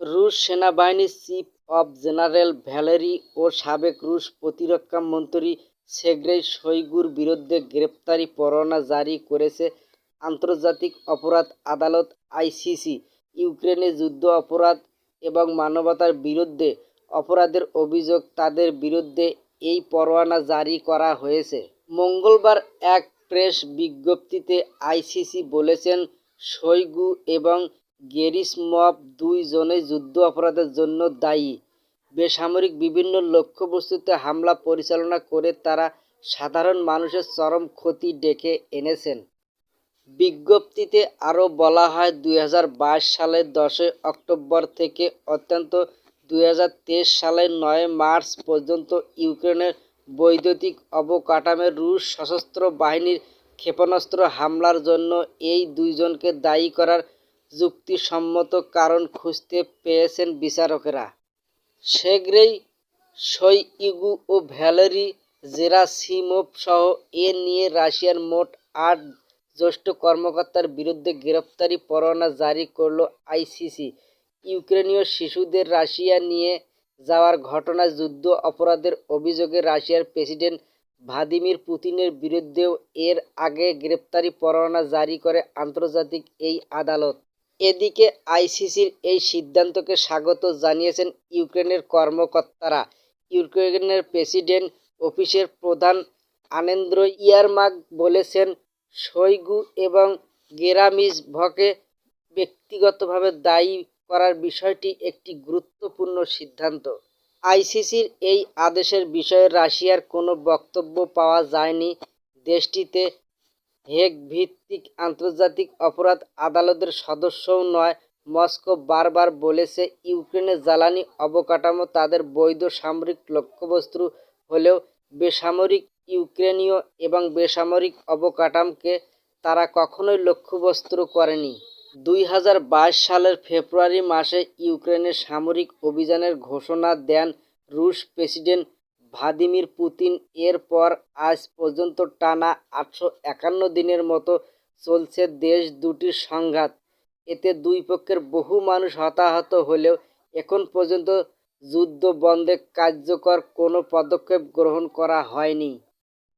রুশ সেনাবাহিনীর chief of general Valery ও সাবেক রুশ প্রতিরক্ষা মন্ত্রী সের্গেই শইগুর বিরুদ্ধে গ্রেপ্তারি পরোয়ানা জারি করেছে আন্তর্জাতিক অপরাধ আদালত আইসিসি। ইউক্রেনে যুদ্ধ অপরাধ এবং মানবতার বিরুদ্ধে অপরাধের অভিযোগ তাদের বিরুদ্ধে এই পরোয়ানা জারি করা হয়েছে। মঙ্গলবার এক প্রেস বিজ্ঞপ্তিতে আইসিসি বলেছেন শইগু এবং গেরিসমভ দুইজনেই যুদ্ধ অপরাধের জন্য দায়ী। বেসামরিক বিভিন্ন লক্ষ্যবস্তুতে হামলা পরিচালনা করে তারা সাধারণ মানুষের চরম ক্ষতি ডেকে এনেছেন। বিজ্ঞপ্তিতে আরও বলা হয়, দুই হাজার বাইশ সালের দশই অক্টোবর থেকে অত্যন্ত দুই হাজার তেইশ সালের নয় মার্চ পর্যন্ত ইউক্রেনের বৈদ্যুতিক অবকাঠামোয় রুশ সশস্ত্র বাহিনীর ক্ষেপণাস্ত্র হামলার জন্য এই দুইজনকে দায়ী করার যুক্তিসম্মত কারণ খুঁজতে পেয়েছেন বিচারকেরা। সের্গেই শইইগু ও ভ্যালেরি জেরাসিমভ সহ এ নিয়ে রাশিয়ার মোট আট জ্যেষ্ঠ কর্মকর্তার বিরুদ্ধে গ্রেপ্তারি পরোয়ানা জারি করল আইসিসি। ইউক্রেনীয় শিশুদের রাশিয়া নিয়ে যাওয়ার ঘটনায় যুদ্ধ অপরাধের অভিযোগে রাশিয়ার প্রেসিডেন্ট ভ্লাদিমির পুতিনের বিরুদ্ধেও এর আগে গ্রেপ্তারি পরোয়ানা জারি করে আন্তর্জাতিক এই আদালত। এদিকে আইসিসির এই সিদ্ধান্তকে স্বাগত জানিয়েছেন ইউক্রেনের কর্মকর্তারা। ইউক্রেনের প্রেসিডেন্ট অফিসের প্রধান আনেন্দ্র ইয়ারমাক বলেছেন শইগু এবং গেরামিজভকে ব্যক্তিগতভাবে দায়ী করার বিষয়টি একটি গুরুত্বপূর্ণ সিদ্ধান্ত। আইসিসির এই আদেশের বিষয়ে রাশিয়ার কোনো বক্তব্য পাওয়া যায়নি। দেশটিতে হেগ ভিত্তিক আন্তর্জাতিক অপরাধ আদালতের সদস্যও নয়। মস্কো বারবার বলেছে, ইউক্রেনের জ্বালানি অবকাঠামো তাদের বৈধ সামরিক লক্ষ্যবস্তু হলেও বেসামরিক ইউক্রেনীয় এবং বেসামরিক অবকাঠামোকে তারা কখনোই লক্ষ্যবস্তু করেনি। দুই হাজার বাইশ সালের ফেব্রুয়ারি মাসে ইউক্রেনে সামরিক অভিযানের ঘোষণা দেন রুশ প্রেসিডেন্ট ভ্লাদিমির পুতিন এর পর আজ পর্যন্ত টানা আটশো একান্ন দিনের মতো চলছে দেশ দুটির সংঘাত। এতে দুই পক্ষের বহু মানুষ হতাহত হলেও এখন পর্যন্ত যুদ্ধ বন্ধে কার্যকর কোনো পদক্ষেপ গ্রহণ করা হয়নি।